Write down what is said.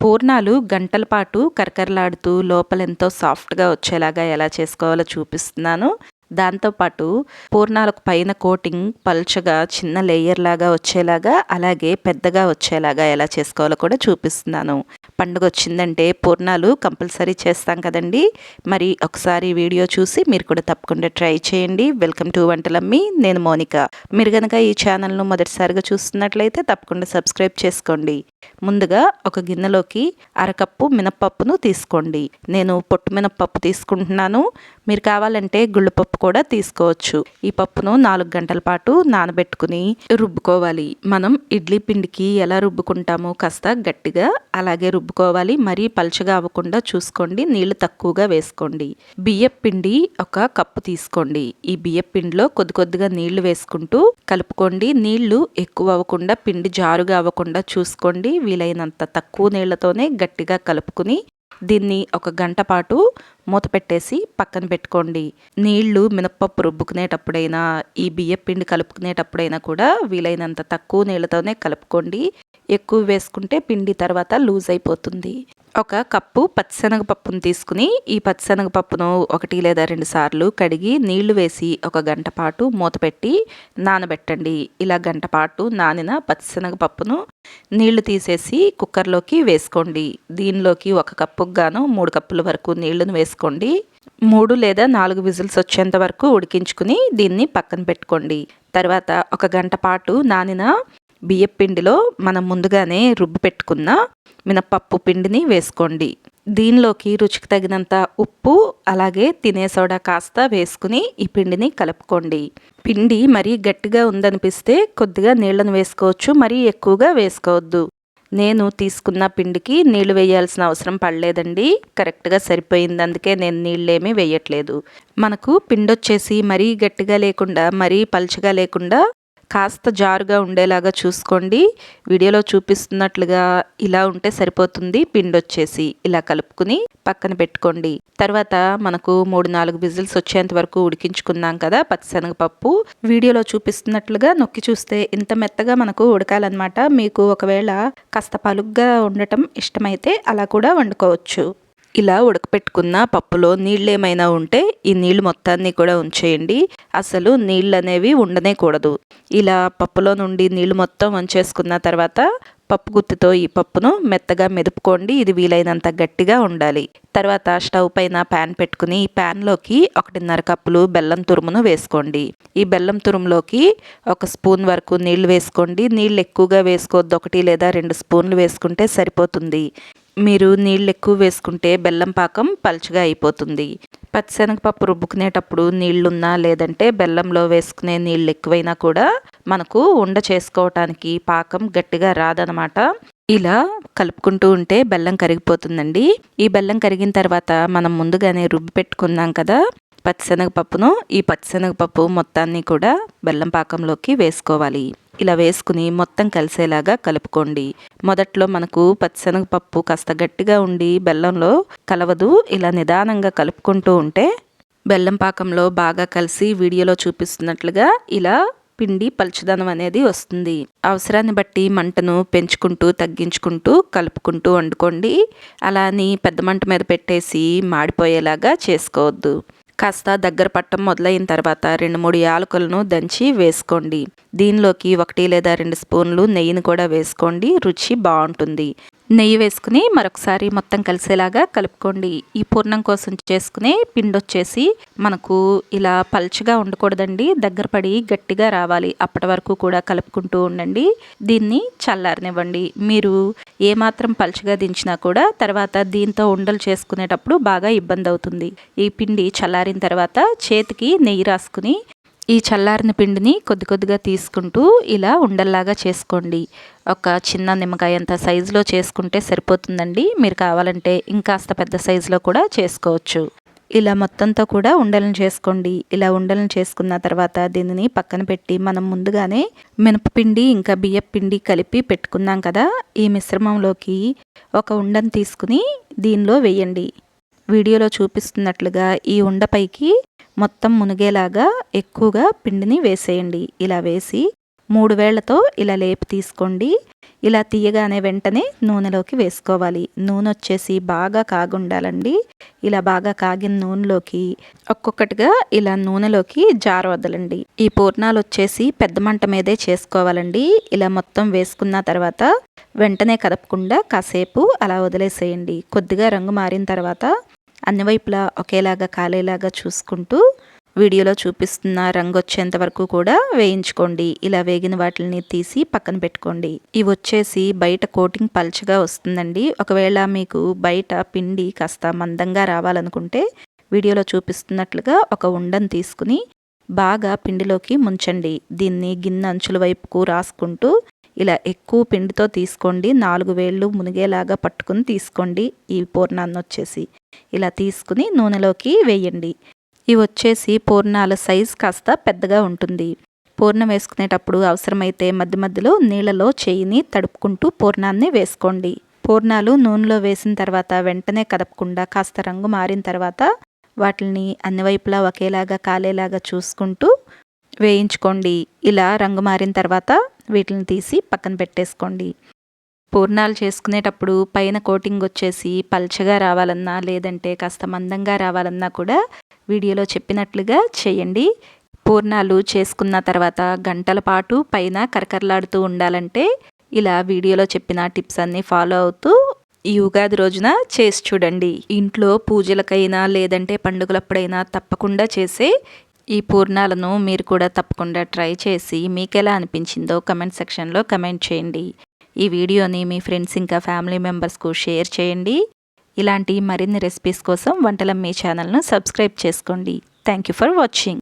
పూర్ణాలు గంటల పాటు కరకరలాడుతూ లోపల ఎంతో సాఫ్ట్గా వచ్చేలాగా ఎలా చేసుకోవాలో చూపిస్తున్నాను. దాంతోపాటు పూర్ణాలకు పైన కోటింగ్ పల్చగా చిన్న లేయర్ లాగా వచ్చేలాగా అలాగే పెద్దగా వచ్చేలాగా ఎలా చేసుకోవాలో కూడా చూపిస్తున్నాను. పండుగ వచ్చిందంటే పూర్ణాలు కంపల్సరీ చేస్తాం కదండి. మరి ఒకసారి వీడియో చూసి మీరు కూడా తప్పకుండా ట్రై చేయండి. వెల్కమ్ టు వంటలమ్మి నేను మోనిక. మీరు కనుక ఈ ఛానల్ను మొదటిసారిగా చూస్తున్నట్లయితే తప్పకుండా సబ్స్క్రైబ్ చేసుకోండి. ముందుగా ఒక గిన్నెలోకి అరకప్పు మినప్పప్పును తీసుకోండి. నేను పొట్టు మినప్పప్పు తీసుకుంటున్నాను. మీరు కావాలంటే గుళ్ళపప్పు పప్పు కూడా తీసుకోవచ్చు. ఈ పప్పును నాలుగు గంటల పాటు నానబెట్టుకుని రుబ్బుకోవాలి. మనం ఇడ్లీ పిండికి ఎలా రుబ్బుకుంటామో కాస్త గట్టిగా అలాగే రుబ్బుకోవాలి. మరీ పలుచగా అవ్వకుండా చూసుకోండి. నీళ్ళు తక్కువగా వేసుకోండి. బియ్యం పిండి ఒక కప్పు తీసుకోండి. ఈ బియ్యం పిండిలో కొద్ది కొద్దిగా నీళ్ళు వేసుకుంటూ కలుపుకోండి. నీళ్ళు ఎక్కువ అవ్వకుండా పిండి జారుగా అవ్వకుండా చూసుకోండి. వీలైనంత తక్కువ నీళ్ళతోనే గట్టిగా కలుపుకుని దీన్ని ఒక గంట పాటు మూత పెట్టేసి పక్కన పెట్టుకోండి. నీళ్ళు మినప్పప్పు రుబ్బుకునేటప్పుడైనా ఈ బియ్యం పిండి కలుపుకునేటప్పుడైనా కూడా వీలైనంత తక్కువ నీళ్ళతోనే కలుపుకోండి. ఎక్కువ వేసుకుంటే పిండి తర్వాత లూజ్ అయిపోతుంది. ఒక కప్పు పచ్చిశనగపప్పును తీసుకుని ఈ పచ్చిశనగపప్పును ఒకటి లేదా రెండు సార్లు కడిగి నీళ్ళు వేసి ఒక గంట పాటు మూత పెట్టి నానబెట్టండి. ఇలా గంట పాటు నానిన పచ్చిశనగపప్పును నీళ్ళు తీసేసి కుక్కర్లోకి వేసుకోండి. దీనిలోకి ఒక కప్పుకు గాను మూడు కప్పుల వరకు నీళ్ళను వేసుకోండి. మూడు లేదా నాలుగు విజిల్స్ వచ్చేంత వరకు ఉడికించుకుని దీన్ని పక్కన పెట్టుకోండి. తర్వాత ఒక గంట పాటు నానిన బియ్యపిండిలో మనం ముందుగానే రుబ్బు పెట్టుకున్న మినపప్పు పిండిని వేసుకోండి. దీనిలోకి రుచికి తగినంత ఉప్పు అలాగే తినే సోడా కాస్త వేసుకుని ఈ పిండిని కలుపుకోండి. పిండి మరీ గట్టిగా ఉందనిపిస్తే కొద్దిగా నీళ్ళను వేసుకోవచ్చు మరీ ఎక్కువగా వేసుకోవద్దు. నేను తీసుకున్న పిండికి నీళ్ళు వేయాల్సిన అవసరం పడలేదండి. కరెక్ట్గా సరిపోయింది అందుకే నేను నీళ్ళేమీ వేయట్లేదు. మనకు పిండి వచ్చేసి మరీ గట్టిగా లేకుండా మరీ పలుచగా లేకుండా కాస్త జారుగా ఉండేలాగా చూసుకోండి. వీడియోలో చూపిస్తున్నట్లుగా ఇలా ఉంటే సరిపోతుంది. పిండి వచ్చేసి ఇలా కలుపుకుని పక్కన పెట్టుకోండి. తర్వాత మనకు మూడు నాలుగు విజిల్స్ వచ్చేంత వరకు ఉడికించుకున్నాం కదా పచ్చిశనగపప్పు. వీడియోలో చూపిస్తున్నట్లుగా నొక్కి చూస్తే ఇంత మెత్తగా మనకు ఉడకాలన్నమాట. మీకు ఒకవేళ కాస్త పలుగ్గా ఉండటం ఇష్టమైతే అలా కూడా వండుకోవచ్చు. ఇలా ఉడకపెట్టుకున్న పప్పులో నీళ్ళు ఏమైనా ఉంటే ఈ నీళ్ళు మొత్తాన్ని కూడా ఉంచేయండి. అసలు నీళ్ళు అనేవి ఉండనే కూడదు. ఇలా పప్పులో నుండి నీళ్ళు మొత్తం వంచేసుకున్న తర్వాత పప్పు గుత్తితో ఈ పప్పును మెత్తగా మెదుపుకోండి. ఇది వీలైనంత గట్టిగా ఉండాలి. తర్వాత స్టవ్ పైన ప్యాన్ పెట్టుకుని ఈ ప్యాన్లోకి ఒకటిన్నర కప్పులు బెల్లం తురుమును వేసుకోండి. ఈ బెల్లం తురుములోకి ఒక స్పూన్ వరకు నీళ్ళు వేసుకోండి. నీళ్ళు ఎక్కువగా వేసుకోవద్దు. ఒకటి లేదా రెండు స్పూన్లు వేసుకుంటే సరిపోతుంది. మీరు నీళ్ళు ఎక్కువ వేసుకుంటే బెల్లం పాకం పలుచగా అయిపోతుంది. పచ్చిశనగపప్పు రుబ్బుకునేటప్పుడు నీళ్ళున్నా లేదంటే బెల్లంలో వేసుకునే నీళ్ళు ఎక్కువైనా కూడా మనకు ఉండ చేసుకోవటానికి పాకం గట్టిగా రాదనమాట. ఇలా కలుపుకుంటూ ఉంటే బెల్లం కరిగిపోతుందండి. ఈ బెల్లం కరిగిన తర్వాత మనం ముందుగానే రుబ్బి పెట్టుకున్నాం కదా పచ్చిశనగపప్పును. ఈ పచ్చిశనగపప్పు మొత్తాన్ని కూడా బెల్లం పాకంలోకి వేసుకోవాలి. ఇలా వేసుకుని మొత్తం కలిసేలాగా కలుపుకోండి. మొదట్లో మనకు పచ్చిశనగపప్పు కాస్త గట్టిగా ఉండి బెల్లంలో కలవదు. ఇలా నిదానంగా కలుపుకుంటూ ఉంటే బెల్లం పాకంలో బాగా కలిసి వీడియోలో చూపిస్తున్నట్లుగా ఇలా పిండి పలుచదనం అనేది వస్తుంది. అవసరాన్ని బట్టి మంటను పెంచుకుంటూ తగ్గించుకుంటూ కలుపుకుంటూ వండుకోండి. అలా అని పెద్ద మంట మీద పెట్టేసి మాడిపోయేలాగా చేసుకోవద్దు. కాస్త దగ్గర పట్టం మొదలైన తర్వాత రెండు మూడు యాలకులను దంచి వేసుకోండి. దీనిలోకి ఒకటి లేదా రెండు స్పూన్లు నెయ్యిని కూడా వేసుకోండి. రుచి బాగుంటుంది. నెయ్యి వేసుకుని మరొకసారి మొత్తం కలిసేలాగా కలుపుకోండి. ఈ పూర్ణం కోసం చేసుకునే పిండి వచ్చేసి మనకు ఇలా పల్చగా ఉండకూడదండి. దగ్గర పడి గట్టిగా రావాలి. అప్పటి వరకు కూడా కలుపుకుంటూ ఉండండి. దీన్ని చల్లారనివ్వండి. మీరు ఏమాత్రం పల్చగా దించినా కూడా తర్వాత దీంతో ఉండలు చేసుకునేటప్పుడు బాగా ఇబ్బంది అవుతుంది. ఈ పిండి చల్లారిన తర్వాత చేతికి నెయ్యి రాసుకుని ఈ చల్లారిన పిండిని కొద్ది కొద్దిగా తీసుకుంటూ ఇలా ఉండల్లాగా చేసుకోండి. ఒక చిన్న నిమ్మకాయ అంత సైజులో చేసుకుంటే సరిపోతుందండి. మీరు కావాలంటే ఇంకాస్త పెద్ద సైజులో కూడా చేసుకోవచ్చు. ఇలా మొత్తంతో కూడా ఉండలను చేసుకోండి. ఇలా ఉండలను చేసుకున్న తర్వాత దీనిని పక్కన పెట్టి మనం ముందుగానే మినపపిండి ఇంకా బియ్యం పిండి కలిపి పెట్టుకున్నాం కదా. ఈ మిశ్రమంలోకి ఒక ఉండను తీసుకుని దీనిలో వేయండి. వీడియోలో చూపిస్తున్నట్లుగా ఈ ఉండపైకి మొత్తం మునిగేలాగా ఎక్కువగా పిండిని వేసేయండి. ఇలా వేసి మూడు వేళ్ళతో ఇలా లేపి తీసుకోండి. ఇలా తీయగానే వెంటనే నూనెలోకి వేసుకోవాలి. నూనె వచ్చేసి బాగా కాగుండాలండి. ఇలా బాగా కాగిన నూనెలోకి ఒక్కొక్కటిగా ఇలా నూనెలోకి జార వదలండి ఈ పూర్ణాలు వచ్చేసి పెద్ద మంట మీదే చేసుకోవాలండి. ఇలా మొత్తం వేసుకున్న తర్వాత వెంటనే కదపకుండా కాసేపు అలా వదిలేసేయండి. కొద్దిగా రంగు మారిన తర్వాత అన్ని వైపులా ఒకేలాగా కాలేలాగా చూసుకుంటూ వీడియోలో చూపిస్తున్న రంగు వచ్చేంత వరకు కూడా వేయించుకోండి. ఇలా వేగిన వాటిని తీసి పక్కన పెట్టుకోండి. ఇవి వచ్చేసి బయట కోటింగ్ పల్చగా వస్తుందండి. ఒకవేళ మీకు బయట పిండి కాస్త మందంగా రావాలనుకుంటే వీడియోలో చూపిస్తున్నట్లుగా ఒక ఉండను తీసుకుని బాగా పిండిలోకి ముంచండి. దీన్ని గిన్నె అంచుల వైపుకు రాసుకుంటూ ఇలా ఎక్కువ పిండితో తీసుకోండి. నాలుగు వేళ్ళు మునిగేలాగా పట్టుకుని తీసుకోండి. ఈ పూర్ణాన్ని వచ్చేసి. ఇలా తీసుకుని నూనెలోకి వేయండి. ఇవి వచ్చేసి పూర్ణాల సైజ్ కాస్త పెద్దగా ఉంటుంది. పూర్ణం వేసుకునేటప్పుడు అవసరమైతే మధ్య మధ్యలో నీళ్ళలో చేయిని తడుపుకుంటూ పూర్ణాన్ని వేసుకోండి. పూర్ణాలు నూనెలో వేసిన తర్వాత వెంటనే కదపకుండా కాస్త రంగు మారిన తర్వాత వాటిని అన్ని వైపులా ఒకేలాగా కాలేలాగా చూసుకుంటూ వేయించుకోండి. ఇలా రంగు మారిన తర్వాత వీటిని తీసి పక్కన పెట్టేసుకోండి. పూర్ణాలు చేసుకునేటప్పుడు పైన కోటింగ్ వచ్చేసి పల్చగా రావాలన్నా లేదంటే కాస్త మందంగా రావాలన్నా కూడా వీడియోలో చెప్పినట్లుగా చేయండి. పూర్ణాలు చేసుకున్న తర్వాత గంటల పాటు పైన కరకరలాడుతూ ఉండాలంటే ఇలా వీడియోలో చెప్పిన టిప్స్ అన్నీ ఫాలో అవుతూ ఈ ఉగాది రోజున చేసి చూడండి. ఇంట్లో పూజలకైనా లేదంటే పండుగలప్పుడైనా తప్పకుండా చేసే ఈ పూర్ణాలను మీరు కూడా తప్పకుండా ట్రై చేసి మీకు ఎలా అనిపించిందో కమెంట్ సెక్షన్లో కమెంట్ చేయండి. ఈ వీడియోని మీ ఫ్రెండ్స్ ఇంకా ఫ్యామిలీ మెంబర్స్కు షేర్ చేయండి. ఇలాంటి మరిన్ని రెసిపీస్ కోసం వంటలం మీ ఛానల్ను సబ్స్క్రైబ్ చేసుకోండి. Thank you for watching